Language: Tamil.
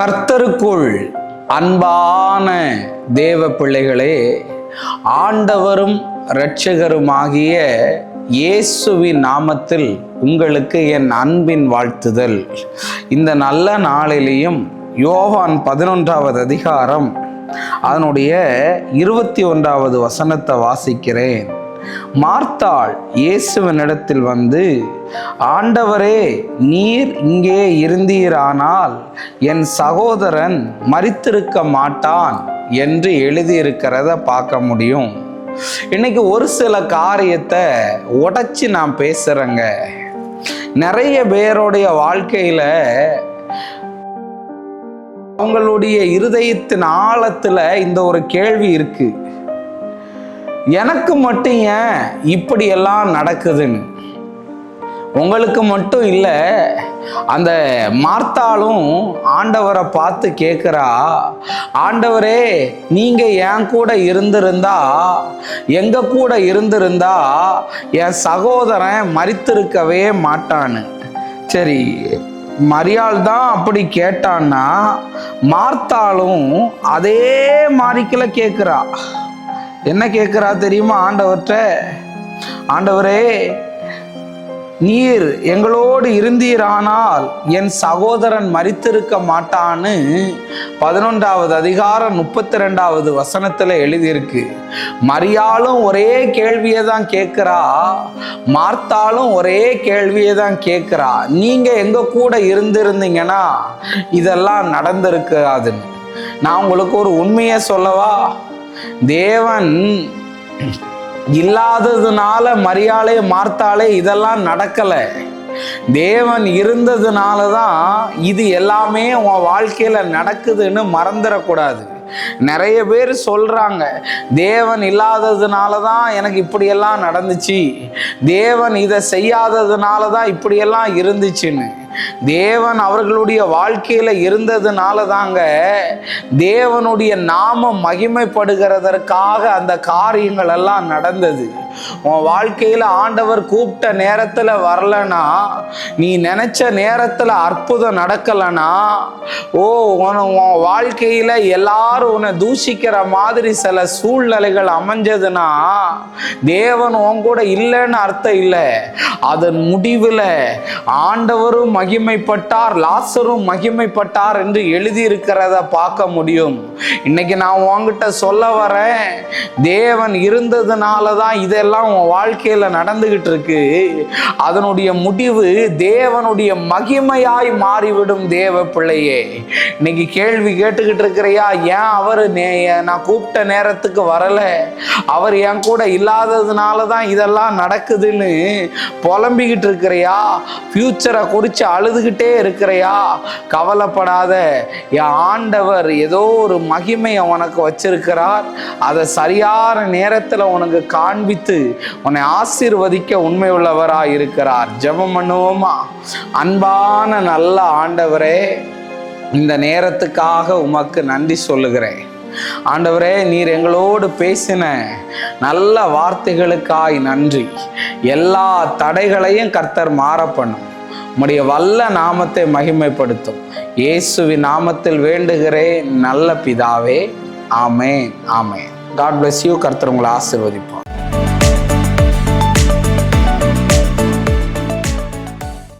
கர்த்தருக்குள் அன்பான தேவ பிள்ளைகளே ஆண்டவரும் இரட்சகருமாகிய இயேசுவின் நாமத்தில் உங்களுக்கு என் அன்பின் வாழ்த்துதல். இந்த நல்ல நாளிலேயும் யோவான் பதினொன்றாவது அதிகாரம் அதனுடைய இருபத்தி ஒன்றாவது வசனத்தை வாசிக்கிறேன். மார்த்தாள் இயேசுவனிடத்தில் வந்து ஆண்டவரே நீர் இங்கே இருந்தீரானால் என் சகோதரன் மறித்திருக்க மாட்டான் என்று எழுதியிருக்கிறத பார்க்க முடியும். இன்னைக்கு ஒரு சில காரியத்தை உடைச்சி நான் பேசுகிறேங்க நிறைய பேருடைய வாழ்க்கையில் அவங்களுடைய இருதயத்தின் ஆழத்தில் இந்த ஒரு கேள்வி இருக்குது எனக்கு மட்டும் ஏன் இப்படியெல்லாம் நடக்குதுன்னு? உங்களுக்கு மட்டும் இல்லை அந்த மார்த்தாலும் ஆண்டவரை பார்த்து கேட்குறா ஆண்டவரே நீங்கள் என் கூட இருந்திருந்தா எங்கள் கூட இருந்திருந்தா என் சகோதரன் மறித்திருக்கவே மாட்டான்னு. சரி மரியாள் தான் அப்படி கேட்டான்னா மார்த்தாலும் அதே மாதிரிக்கல கேட்குறா. என்ன கேட்குறா தெரியுமா ஆண்டவர்கிட்ட? ஆண்டவரே நீர் எங்களோடு இருந்தீரானால் என் சகோதரன் மறித்திருக்க மாட்டான்னு பதினொன்றாவது அதிகாரம் முப்பத்தி ரெண்டாவது வசனத்தில் எழுதியிருக்கு. மரியாலும் ஒரே கேள்வியை தான் கேட்குறா மார்த்தாலும் ஒரே கேள்வியை தான் கேட்குறா. நீங்கள் எங்கள் கூட இருந்திருந்தீங்கன்னா இதெல்லாம் நடந்திருக்காதுன்னு. நான் உங்களுக்கு ஒரு உண்மையை சொல்லவா? தேவன் இல்லாததுனால மரியாளே மார்த்தாலே இதெல்லாம் நடக்கலை. தேவன் இருந்ததுனால தான் இது எல்லாமே உன் வாழ்க்கையில் நடக்குதுன்னு மறந்துடக்கூடாது. நிறைய பேர் சொல்கிறாங்க தேவன் இல்லாததுனால தான் எனக்கு இப்படியெல்லாம் நடந்துச்சு. தேவன் இதை செய்யாததுனால தான் இப்படியெல்லாம் இருந்துச்சுன்னு. தேவன் அவர்களுடைய வாழ்க்கையில் இருந்ததுனால தாங்க தேவனுடைய நாமம் மகிமைப்படுகிறதற்காக அந்த காரியங்கள் எல்லாம் நடந்தது. உன் வாழ்க்கையில் ஆண்டவர் கூப்பிட்ட நேரத்தில் வரலனா நீ நினச்ச நேரத்தில் அற்புதம் நடக்கலைனா ஓ உன உன் வாழ்க்கையில் எல்லாரும் உன்னை தூஷிக்கிற மாதிரி சில சூழ்நிலைகள் அமைஞ்சதுன்னா தேவன் உன் கூட இல்லைன்னு அர்த்தம் இல்லை. அதன் முடிவில் ஆண்டவரும் மகிமைப்பட்டார் லாசரும் மகிமைப்பட்டார் என்று எழுதியிருக்கிறத பார்க்க முடியும். இன்னைக்கு நான் உன்கிட்ட சொல்ல வரேன் தேவன் இருந்ததுனால தான் இதெல்லாம் உன் வாழ்க்கையில் நடந்துகிட்டு இருக்கு. அதனுடைய முடிவு தேவனுடைய மகிமையாய் மாறிவிடும் தேவ பிள்ளையே. இன்னைக்கு கேள்வி கேட்டுக்கிட்டு இருக்கிறியா ஏன் அவர் நான் கூப்பிட்ட நேரத்துக்கு வரலை? அவர் என் கூட இல்லாததுனால தான் இதெல்லாம் நடக்குதுன்னு புலம்பிக்கிட்டு இருக்கிறியா? ஃப்யூச்சரை குறித்து அழுதுகிட்டே இருக்கிறையா? கவலைப்படாத. என் ஆண்டவர் ஏதோ ஒரு மகிமையை உனக்கு வச்சிருக்கிறார். அதை சரியான நேரத்தில் உனக்கு காண்பித்து உன்னை ஆசீர்வதிக்க உண்மை உள்ளவராக இருக்கிறார். ஜபம் பண்ணுவோமா? அன்பான நல்ல ஆண்டவரே இந்த நேரத்துக்காக உமக்கு நன்றி சொல்லுகிறேன். ஆண்டவரே நீர் எங்களோடு பேசின நல்ல வார்த்தைகளுக்காய் நன்றி. எல்லா தடைகளையும் கர்த்தர் மாற பண்ணும் உம்முடைய வல்ல நாமத்தை மகிமைப்படுத்தும். இயேசுவின் நாமத்தில் வேண்டுகிறேன் நல்ல பிதாவே. ஆமேன் ஆமேன். காட் பிளஸ் யூ கர்த்தர் உங்களை ஆசிர்வதிப்பார்.